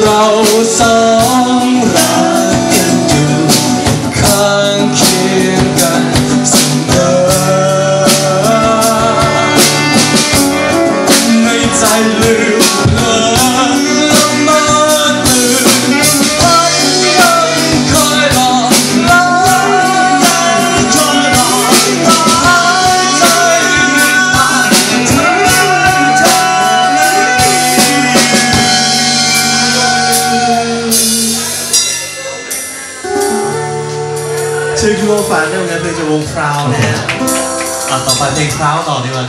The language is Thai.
เราสองรักกันอยู่ข้างเคียงกันเสมอในใจลืม ชื่อคือวงฝันเนี่ยงกานเพลงจะวงคราวนะฮะอะต่อไปเพลงคราวต่อดีกว่า